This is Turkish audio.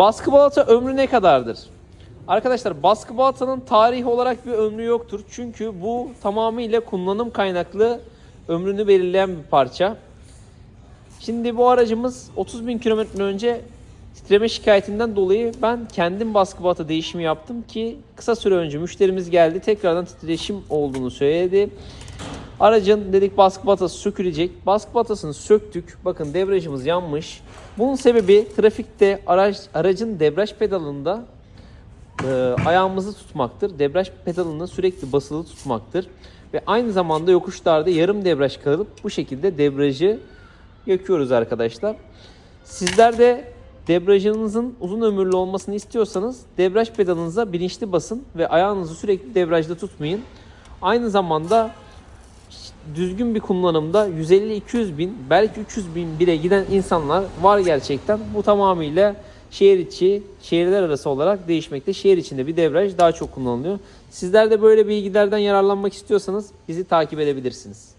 Baskı balata ömrü ne kadardır? Arkadaşlar baskı balatanın tarihi olarak bir ömrü yoktur. Çünkü bu tamamıyla kullanım kaynaklı ömrünü belirleyen bir parça. Şimdi bu aracımız 30 bin kilometre önce titreme şikayetinden dolayı ben kendim baskı balata değişimi yaptım ki kısa süre önce müşterimiz geldi tekrardan titreşim olduğunu söyledi. Aracın dedik baskı batası sökülecek. Baskı batasını söktük. Bakın debriyajımız yanmış. Bunun sebebi trafikte araç, aracın debriyaj pedalında e, ayağımızı tutmaktır. Debriyaj pedalını sürekli basılı tutmaktır. Ve aynı zamanda yokuşlarda yarım debriyaj kalıp bu şekilde debriyajı yakıyoruz arkadaşlar. Sizler de debriyajınızın uzun ömürlü olmasını istiyorsanız debriyaj pedalınıza bilinçli basın ve ayağınızı sürekli debriyajda tutmayın. Aynı zamanda düzgün bir kullanımda 150-200 bin belki 300 bin bire giden insanlar var gerçekten. Bu tamamıyla şehir içi, şehirler arası olarak değişmekte. Şehir içinde bir devraj daha çok kullanılıyor. Sizler de böyle bilgilerden yararlanmak istiyorsanız bizi takip edebilirsiniz.